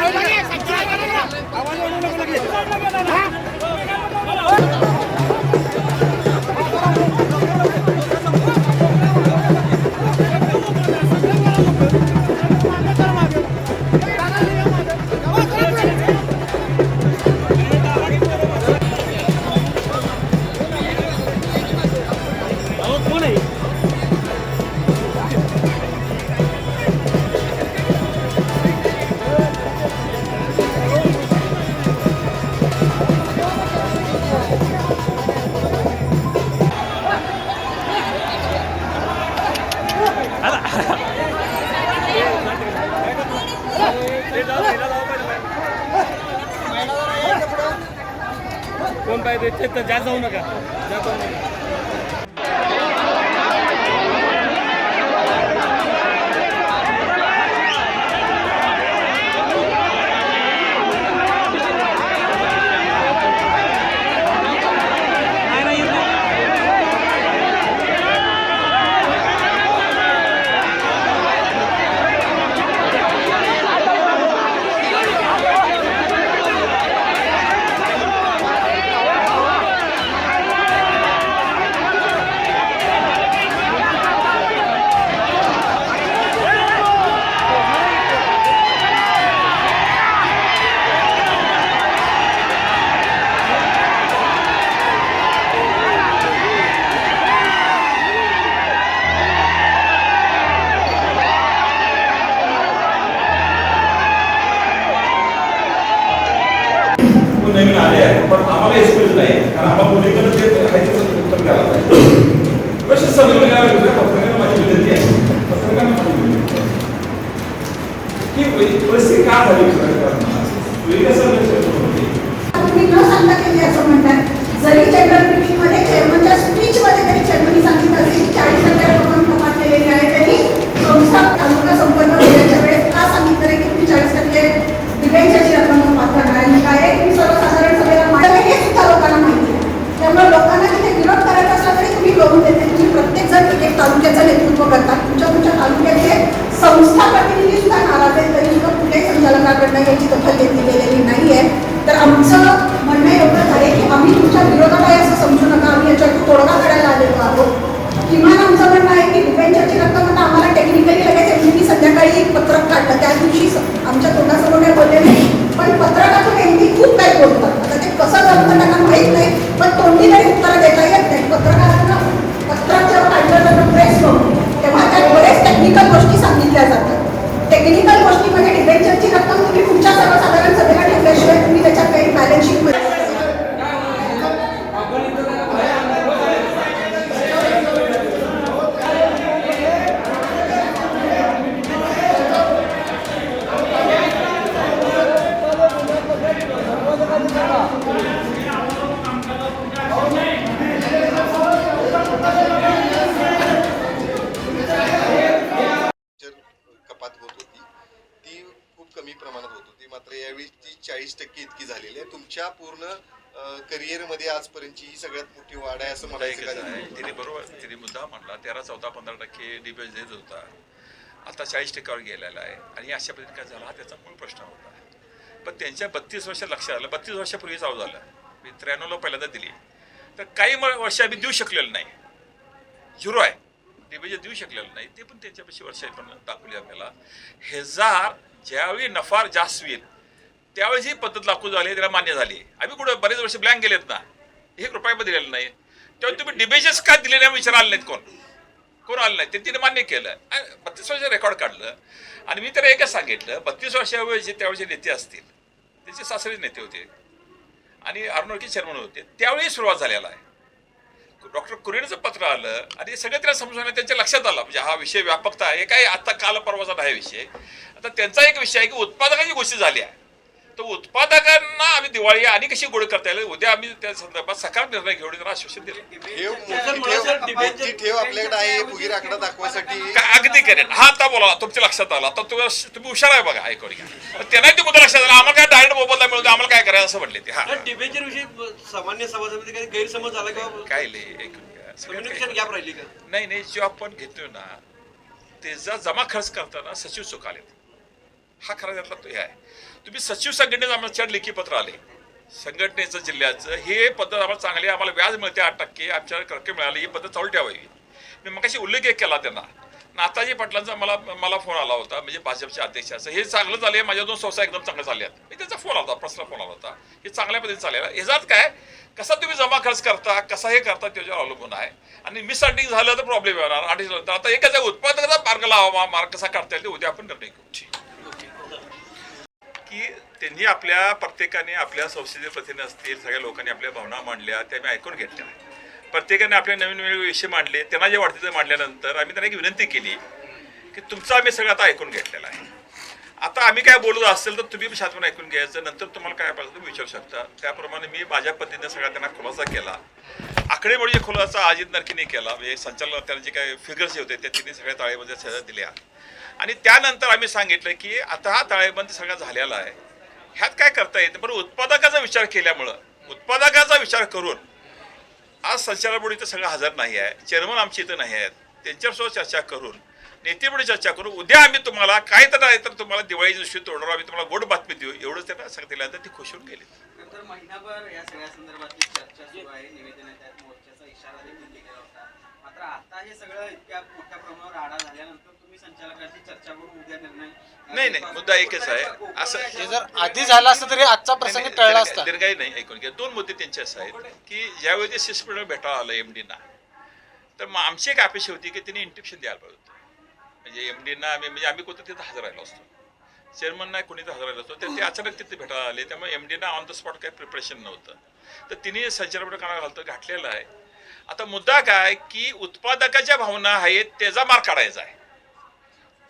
आवाज 女か。तुम्ही न सांगता केली असं म्हणतात जरी जनरल काही दखल घेतली गेलेली नाही आहे तर आमचं काहीतरी मुद्दा मांडला तेरा चौदा पंधरा टक्के डिबेज देत होता. आता चाळीस टक्क्यावर गेलेला आहे. आणि अशा पद्धतीने काय झाला? हा त्याचा मूळ प्रश्न होता. पण त्यांच्या बत्तीस वर्ष लक्षात आलं. बत्तीस वर्षापूर्वी चालू झालं. मी त्र्याण्णवला पहिल्यांदा दिली. तर काही वर्ष आम्ही देऊ शकलेलं नाही. झिरो आहे. डिबेज देऊ शकलेलं नाही. ते पण त्यांच्यापेक्षा वर्ष पण दाखवली आपल्याला. हेजार ज्यावेळी नफार जास्त होईल त्यावेळेस ही पद्धत लागू झाली त्याला मान्य झाली. आम्ही कुठं बरेच वर्ष ब्लँक गेलेत ना. हे कृपया दिलेलं नाही. तेव्हा तुम्ही डिबेजेस का दिले नाही विचार आले नाहीत कोण? कोण आलं नाही ते तिने मान्य केलं. बत्तीस वर्ष रेकॉर्ड काढलं. आणि मी तर एकच सांगितलं बत्तीस वर्षावेळी त्यावेळेचे नेते असतील. त्याचे सासरे नेते होते. आणि अर्नोळकी चेअरमन होते. त्यावेळी सुरुवात झालेला आहे. डॉक्टर कुरेनचं पत्र आलं आणि सगळं त्याला समजून त्यांच्या लक्षात आलं. म्हणजे हा विषय व्यापकता आहे. काय आता काल परवाचा नाही विषय. आता त्यांचा एक विषय आहे की उत्पादकाची गोष्टी झाली आहे. तर उत्पादकांना आम्ही दिवाळी आणि कशी गोड करता येईल? उद्या आम्ही त्या संदर्भात सकाळ निर्णय घेऊन त्यांना आश्वासन दिलं. ठेव मोठी आपल्याकडे आहे फुगीर आकडा दाखवायसाठी. काय अगदी करेन हा आता बोला तुमच्या लक्षात आला. आता तुम्ही तुम्ही हुशार आहे बघा ऐकून घ्या तर त्यांना ते मुद्दा लक्षात आला. आम्हाला काय डायरेक्ट मोबदला मिळतो आम्हाला काय करायचं असं म्हटले ते. हा. डिबेचर विषयी सामान्य सभासमिती काही गैरसमज झाला किंवा काय कम्युनिकेशन काय- गॅप राहिली का? नाही नाही जो आपण घेतोय ना त्याचा जमा खर्च करताना सचिव चुक आले हा खरा त्यातला तो हे आहे. तुम्ही सचिव संघटनेचं आमच्याकडे लेखी पत्र आले. संघटनेचं जिल्ह्याचं हे पद्धत आम्हाला चांगली आहे, आम्हाला व्याज मिळते आठ टक्के आमच्याकडे रक्कम मिळाली ही पद्धत चालू ठेवावी. मी मगाशी उल्लेख एक केला त्यांना. नाताजी पाटलांचा मला मला फोन आला होता म्हणजे भाजपचे अध्यक्षाचं हे चांगलं झाले माझ्या दोन संस्था एकदम चांगल्या झाल्या. मी त्यांचा फोन आला होता प्रश्न फोन आला होता. हे चांगल्या पद्धतीने चालेल ह्याच्यात काय कसा तुम्ही जमा खर्च करता कसा हे करता त्याच्यावर अवलंबून आहे. आणि मिसअंडिंग झालं तर प्रॉब्लेम येणार आठ आता एकाचा उत्पादकाचा मार्ग लावा मार्ग कसा काढता येईल ते उद्या आपण निर्णय घेऊ की त्यांनी आपल्या प्रत्येकाने आपल्या संस्थेचे प्रतिनिधी असतील सगळ्या लोकांनी आपल्या भावना मांडल्या त्या मी ऐकून घेतल्या. प्रत्येकाने आपले नवीन नवीन विषय मांडले त्यांना जे वाटते ते मांडल्यानंतर आम्ही त्यांना एक विनंती केली की तुमचं आम्ही सगळं आता ऐकून घेतलेलं आहे. आता आम्ही काय बोलत असेल तर तुम्ही शांतपणे ऐकून घ्यायचं नंतर तुम्हाला काय पाहिजे तुम्ही विचारू शकता. त्याप्रमाणे मी माझ्या पद्धतीने सगळा त्यांना खुलासा केला. आकडेमोडी खुलासा अजित नरकीने केला. म्हणजे संचालक त्याला जे काही फिगर्स होते त्या तिने सगळ्या ताळेबंद सगळ्या दिल्या. आणि त्यानंतर आम्ही सांगितलं की आता हा ताळेबंद सगळा झालेला आहे. ह्यात काय करता येतं पण उत्पादकाचा विचार केल्यामुळं उत्पादकाचा विचार करून आज संचालक इथं सगळं हजर नाही आहे. चेअरमन आमचे इथं नाही आहेत. त्यांच्यासोबत चर्चा करून नेतेमुळे चर्चा करून उद्या आम्ही तुम्हाला काय तर नाही तर तुम्हाला दिवाळीच्या दिवशी तोडणार आम्ही तुम्हाला गोड बातमी देऊ. एवढंच त्यांना सांगितल्यानंतर ती खुश होऊन गेली. नंतर महिनाभर या सगळ्या संदर्भातली चर्चा सुरू आहे. मोर्चाचा इशारा देखील दिलेला होता. मात्र आता हे सगळं इतक्या मोठ्या प्रमाणावर आढा झाल्यानंतर तुम्ही संचालकांची चर्चा करून उद्या निर्णय नाही, नाही, मुद्दा एकच आहे. असं- हे जर आधी झालं असतं तरी आजचा प्रसंग टळला असता. दीर्घाई नाही ऐकून घ्या. दोन मुद्दे त्यांचे असे आहेत की ज्यावेळी ते शिस्पीडर भेटायला आलं एमडीना तर मग आमची एक अपेक्षा होती की त्यांनी इंटिप्शन द्यायला पाहिजे होतं. म्हणजे एमडीना आम्ही म्हणजे आम्ही कोणतं तिथं हजर राहिलो असतो. चेअरमन नाही कोणी हजर राहिलो असतो तर ते अचानक तिथे भेटायला आले. त्यामुळे एम डीना ऑन द स्पॉट काही प्रिपरेशन नव्हतं. तर तिने संचारपट काना घालतं घातलेलं आहे. आता मुद्दा काय की उत्पादकाच्या भावना आहेत त्याचा मार काढायचा आहे.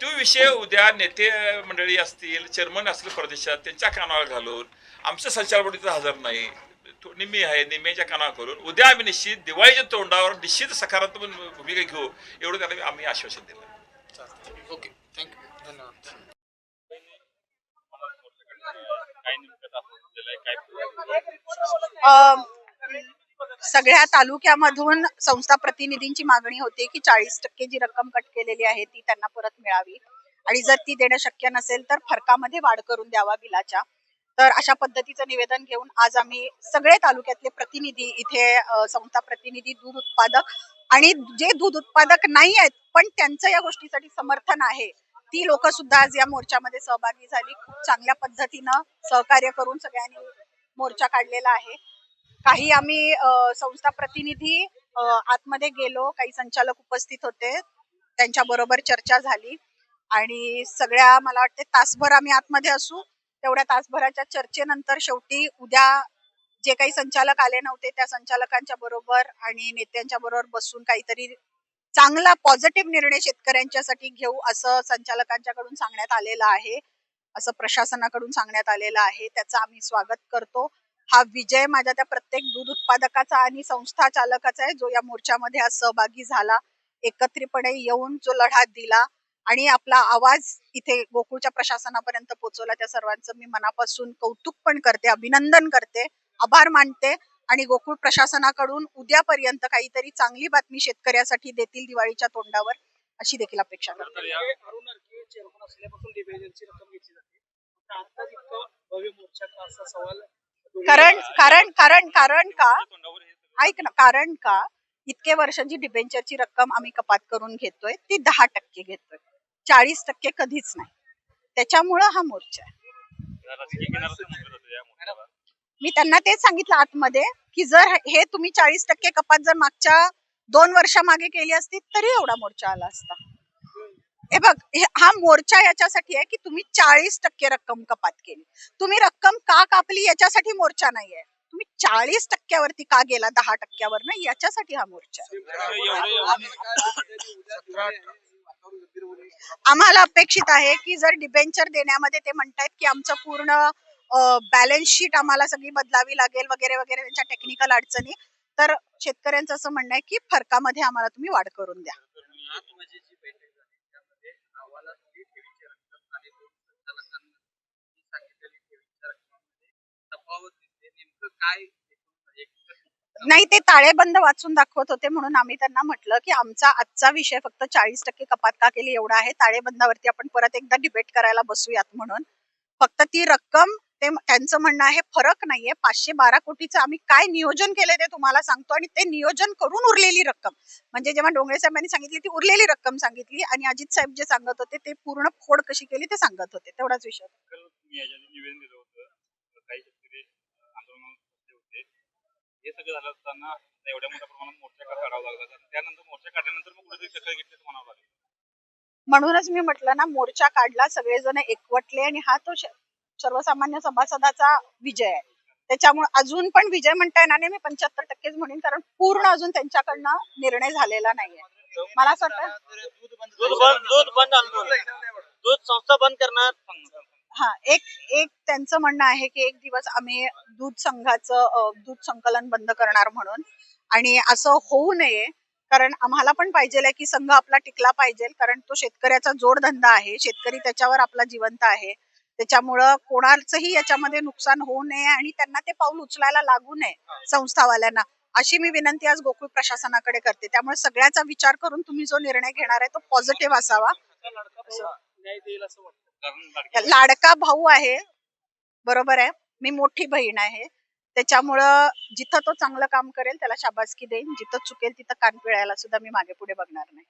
तो विषय उद्या नेते मंडळी असतील चेअरमन असतील प्रदेशात त्यांच्या कानावर घालून आमचं संचालक तिथं हजर नाही. तो निम्मी आहे निम्म्याच्या कानावर करून उद्या आम्ही निश्चित दिवाळीच्या तोंडावर निश्चित सकारात्मक भूमिका घेऊ एवढं त्याला आम्ही आश्वासन दिलं. ओके थँक्यू धन्यवाद. सगळ्या तालुक्यामधून संस्था प्रतिनिधींची मागणी होती की चाळीस टक्के जी रक्कम कट केलेली आहे ती त्यांना परत मिळावी. आणि जर ती देणं शक्य नसेल तर फरकामध्ये वाढ करून द्यावा बिलाच्या. तर अशा पद्धतीचं निवेदन घेऊन आज आम्ही सगळे तालुक्यातले प्रतिनिधी इथे संस्था प्रतिनिधी दूध उत्पादक आणि जे दूध उत्पादक नाही आहेत पण त्यांचं या गोष्टीसाठी समर्थन आहे ती लोक सुद्धा आज या मोर्चामध्ये सहभागी झाली. खूप चांगल्या पद्धतीनं सहकार्य करून सगळ्यांनी मोर्चा काढलेला आहे. काही आम्ही संस्था प्रतिनिधी आतमध्ये गेलो. काही संचालक उपस्थित होते. त्यांच्या बरोबर चर्चा झाली. आणि सगळ्या मला वाटते तासभर आम्ही आतमध्ये असू. तेवढ्या तासभराच्या चर्चेनंतर शेवटी उद्या जे काही संचालक आले नव्हते त्या संचालकांच्या बरोबर आणि नेत्यांच्या बरोबर बसून काहीतरी चांगला पॉझिटिव्ह निर्णय शेतकऱ्यांच्यासाठी घेऊ असं संचालकांच्याकडून सांगण्यात आलेलं आहे. असं प्रशासनाकडून सांगण्यात आलेलं आहे. त्याचं आम्ही स्वागत करतो. हा विजय माझ्या त्या प्रत्येक दूध उत्पादकाचा आणि संस्था चालकाचा आहे जो या मोर्चामध्ये आज सहभागी झाला. एकत्रितपणे येऊन जो लढा दिला आणि आपला आवाज इथे गोकुळच्या प्रशासनापर्यंत पोहोचवला. त्या सर्वांचं मी मनापासून कौतुक पण करते अभिनंदन करते. आभार मानते. आणि गोकुळ प्रशासनाकडून उद्यापर्यंत काहीतरी चांगली बातमी शेतकऱ्यासाठी देतील दिवाळीच्या तोंडावर अशी देखील अपेक्षा कारण कारण कारण कारण का? ऐक ना कारण का? इतके वर्षांची डिबेंचरची रक्कम आम्ही कपात करून घेतोय ती दहा टक्के घेतोय. चाळीस टक्के कधीच नाही. त्याच्यामुळं हा मोर्चा आहे. मी त्यांना तेच सांगितलं आतमध्ये की जर हे तुम्ही चाळीस टक्के कपात जर मागच्या दोन वर्षामागे केली असती तरी एवढा मोर्चा आला असता. हे बघ हा मोर्चा याच्यासाठी आहे की तुम्ही चाळीस टक्के रक्कम कपात केली. तुम्ही रक्कम का कापली याच्यासाठी मोर्चा नाहीये. तुम्ही चाळीस टक्क्यावरती का गेला दहा टक्क्यावर ना याच्यासाठी हा मोर्चा आम्हाला अपेक्षित आहे की जर डिबेंचर देण्यामध्ये ते म्हणतायत की आमचं पूर्ण बॅलन्स शीट आम्हाला सगळी बदलावी लागेल वगैरे वगैरे त्यांच्या टेक्निकल अडचणी. तर शेतकऱ्यांचं असं म्हणणं आहे की फरकामध्ये आम्हाला तुम्ही वाढ करून द्या. नाही ते ताळेबंद वाचून दाखवत होते म्हणून आम्ही त्यांना म्हटलं की आमचा आजचा विषय फक्त चाळीस टक्के कपात का केली एवढा आहे. ताळेबंदावरती आपण परत एकदा डिबेट करायला बसूयात म्हणून. फक्त ती रक्कम ते त्यांचं म्हणणं आहे फरक नाहीये. पाचशे बारा कोटीचं आम्ही काय नियोजन केलंय ते तुम्हाला सांगतो आणि ते नियोजन करून उरलेली रक्कम. म्हणजे जेव्हा डोंगरे साहेबांनी सांगितली ती उरलेली रक्कम सांगितली आणि अजित साहेब जे सांगत होते ते पूर्ण फोड कशी केली ते सांगत होते. तेवढाच विषय होता. तुम्ही याच्यात निवेदन दिलं होतं. काही शेतकरी आंदोलनात बसले होते. हे सगळं झालं असताना एवढ्या मोठ्या प्रमाणात मोर्चा का काढावा लागला कारण त्यानंतर मोर्चा काढल्यानंतर मग कुठेतरी दखल घेतली असं म्हणावं लागेल. म्हणूनच मी म्हटलं ना मोर्चा काढला सगळेजण एकवटले आणि हा तो सर्वसामान्य सभासदाचा विजय आहे. त्याच्यामुळे अजून पण विजय म्हणता येणार नाही. मी पंच्याहत्तर टक्केच म्हणेन कारण पूर्ण अजून त्यांच्याकडनं निर्णय झालेला नाहीये. मला असं वाटतं दूध बंद दूध बंद दूध. संस्था बंद करणार. हा एक एक त्यांचं म्हणणं आहे की एक दिवस आम्ही दूध संघाचं दूध संकलन बंद करणार म्हणून. आणि असं होऊ नये कारण आम्हाला पण पाहिजे की संघ आपला टिकला पाहिजे कारण तो शेतकऱ्याचा जोडधंदा आहे. शेतकरी त्याच्यावर आपला जिवंत आहे. त्याच्यामुळं कोणाचंही याच्यामध्ये नुकसान होऊ नये आणि त्यांना ते पाऊल उचलायला लागू नये संस्थावाल्यांना. अशी मी विनंती आज गोकुळ प्रशासनाकडे करते. त्यामुळे सगळ्याचा विचार करून तुम्ही जो निर्णय घेणार आहे तो पॉझिटिव्ह असावा. लाडका भाऊ आहे. बरोबर आहे. मी मोठी बहीण आहे. त्याच्यामुळं जिथं तो चांगलं काम करेल त्याला शाबासकी देईन. जिथं चुकेल तिथं कान पिळायला सुद्धा मी मागे पुढे बघणार नाही.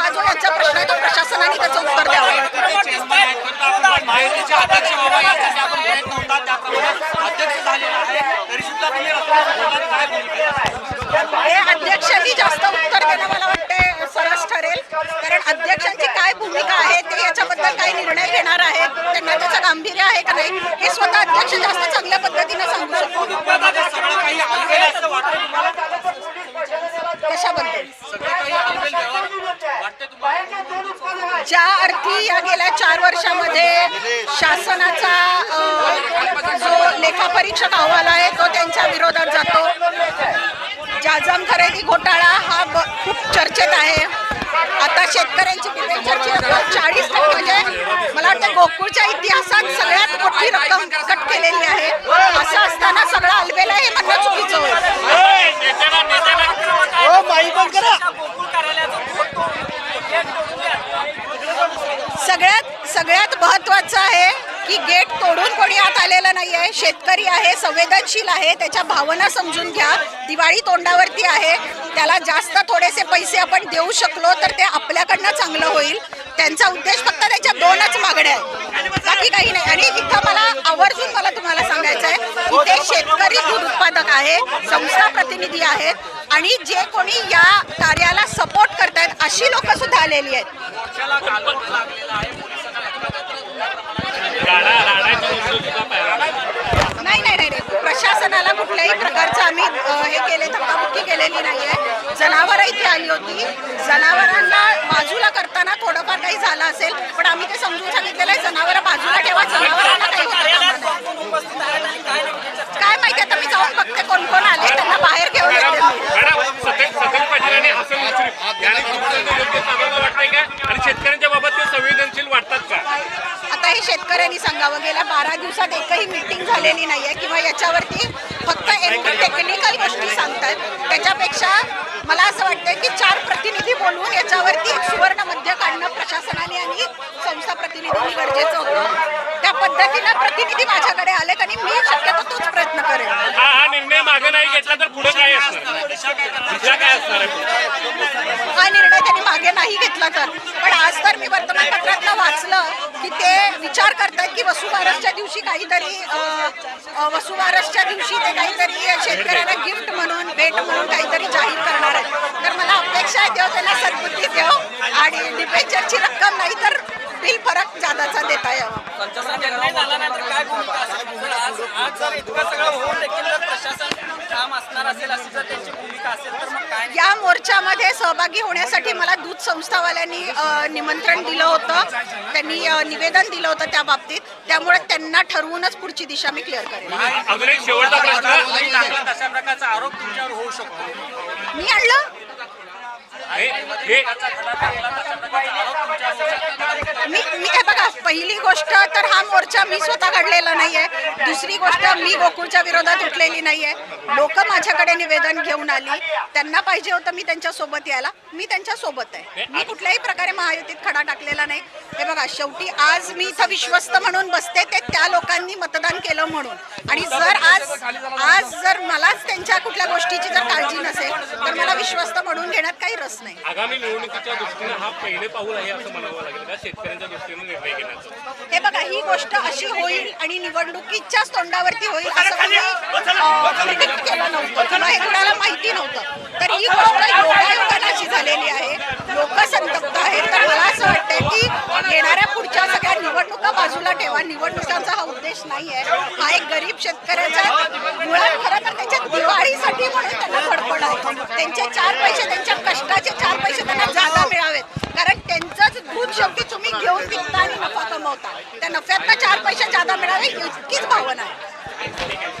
हा जो याचा प्रश्न आहे तो प्रशासनाने त्याचं उत्तर द्यावं. माहितीचे अध्यक्ष बाबा यासाठी आपण प्रयत्न होता त्याप्रमाणे अध्यक्ष झालेला आहे तरी सुद्धा तुम्ही रस्त्यावर काय भूमिका हे अध्यक्षांनी जास्त उत्तर देणं मला वाटते सरस ठरेल. कारण अध्यक्षांची काय भूमिका आहे ते याच्याबद्दल काय निर्णय घेणार आहेत त्यांना त्याचं गांभीर्य आहे का नाही हे स्वतः अध्यक्ष जास्त चांगल्या पद्धतीने सांगू शकतो मध्ये सगळं काही आलबेल असं वाटतं तुम्हाला कशाबद्दल सगळं काही आलबेल द्यावं वाटतं तुम्हाला ज्या अर्थी या गेल्या चार वर्षामध्ये शासनाचा जो लेखापरीक्षक अहवाल आहे तो त्यांच्या विरोधात जातो. जाजम खरेदी घोटाळा हा ब- खूप चर्चेत आहे. आता शेतकऱ्यांची डिबेंचरची रक्कम चाळीस टक्के म्हणजे मला वाटतं गोकुळच्या इतिहासात सगळ्यात मोठी रक्कम कट केलेली आहे. असं असताना सगळं अलबेला हे म्हणणं चुकीचं होईल सगळ्यात सगळ्यात महत्वाचं आहे की गेट तोडून कोणी आत आलेलं नाही आहे. शेतकरी आहे संवेदनशील आहे त्याच्या भावना समजून घ्या. दिवाळी तोंडावरती आहे. त्याला जास्त थोडेसे पैसे आपण देऊ शकलो तर ते आपल्याकडनं चांगलं होईल. त्यांचा उद्देश फक्त त्याच्या दोनच मागण्या आहेत. बाकी काही नाही. आणि इथं मला आवर्जून मला तुम्हाला सांगायचं आहे इथे शेतकरी दूध उत्पादक आहे संस्था प्रतिनिधी आहेत आणि जे कोणी या कार्याला सपोर्ट करतायत अशी लोक सुद्धा आलेली आहेत. प्रशासनाला कुठल्याही प्रकारचं आम्ही हे केले धक्काबुक्की केलेली नाहीये. जनावरं इथे आली होती. जनावरांना बाजूला करताना थोडंफार काही झालं असेल पण आम्ही ते समजून सांगितलेलं आहे जनावरं ठेवा जनावरांना काही होतं कामा नये. काय माहिती आता मी जाऊन बघते कोण कोण आले त्यांना बाहेर घेऊन येते मॅडम सतेज सतेज पाटील आणि हसन मुश्रीफ यांनी तुमचं योग्य सांगावं वाटतंय का आणि शेतकऱ्यांच्या बाबत ते संवेदनशील वाटतात का आता हे शेतकऱ्यांनी सांगावं गेल्या बारा दिवसात एकही मीटिंग झालेली नाहीये किंवा याच्यावरती फक्त टेक्निकल गोष्टी सांगतात त्याच्यापेक्षा मला असं वाटतं की चार प्रतिनिधी बोलवून याच्यावरती एक सुवर्ण मध्य काढणं प्रशासनाने आणि संस्था प्रतिनिधींनी गरजेचं होतं. त्या पद्धतीनं प्रतिनिधी माझ्याकडे आले आणि मी शक्यतो तोच प्रयत्न करेन. हा हा निर्णय मागे नाही घेतला तर पुढे काय असणार आहे? हा निर्णय त्यांनी मागे नाही घेतला तर. पण आज तर वाचलं की ते विचार करतायत की वसुबारसच्या दिवशी काहीतरी वसुबारसच्या दिवशी ते काहीतरी शेतकऱ्यांना गिफ्ट म्हणून भेट म्हणून काहीतरी जाहीर करणार आहेत. तर मला अपेक्षा आहे देव त्यांना सद्बुद्धी देव आणि डिबेंचरची रक्कम नाही तर बिल फरक जादाचा देता यावा निर्णय झाल्यानंतर काय भूमिका असेल जर आज आज जर इतकं सगळं होऊन देखील जर प्रशासन काम असणार असेल अशी जर त्यांची भूमिका असेल तर मग काय या मोर्चामध्ये सहभागी होण्यासाठी मला दूध संस्थावाल्यांनी निमंत्रण दिलं होतं. त्यांनी निवेदन दिलं होतं त्या बाबतीत. त्यामुळे त्यांना ठरवूनच पुढची दिशा मी क्लिअर करेन. अजून एक शेवटचा प्रश्न. तशा प्रकारचा आरोप तुमच्यावर होऊ शकतो. मी आणलं? मी मी हे बघा पहिली गोष्ट तर हा मोर्चा मी स्वतः घडलेला नाहीये. दुसरी गोष्ट मी गोकुळच्या विरोधात उठलेली नाहीये. लोक माझ्याकडे निवेदन घेऊन आली. त्यांना पाहिजे होतं मी त्यांच्यासोबत यायला. मी त्यांच्यासोबत आहे मी कुठल्याही प्रकारे महायुतीत खडा टाकलेला नाही. हे बघा शेवटी आज मी इथं विश्वस्त म्हणून बसते ते त्या लोकांनी मतदान केलं म्हणून. आणि जर आज आज जर मलाच त्यांच्या कुठल्या गोष्टीची जर काळजी नसेल तर मला विश्वस्त म्हणून घेण्यात काही रस नाही. आगामी निवडणुकीच्या दृष्टीने हा पहिले पाऊल आहे असं म्हणावं लागेल का? शेतकऱ्यांच्या दृष्टीने निर्णय घेण्याचं. हे बघा ही गोष्ट अशी होईल आणि निवडणुकीच्याच तोंडावरती होईल असं केलं नव्हतं. किंवा हे कुणाला माहिती नव्हतं. तर ही गोष्ट योगायोगाने अशी झालेली आहे. लोक संतप्त आहेत. तर मला असं वाटतंय की येणाऱ्या पुढच्या सगळ्या बाजूला ठेवा. निवडणुकांचा हा उद्देश नाही आहे हा एक गरीब शेतकऱ्याचा मुळात खरं तर त्याच्या दिवाळीसाठी म्हणून त्यांना फडफड आहे. त्यांचे चार पैसे त्यांच्या कष्टाचे चार पैसे त्यांना जादा मिळावेत. कारण त्यांचंच दूध शेवटी तुम्ही घेऊन विकता आणि नफा कमवता. त्या नफ्यातनं चार पैसे जादा मिळावे इतकीच भावना आहे.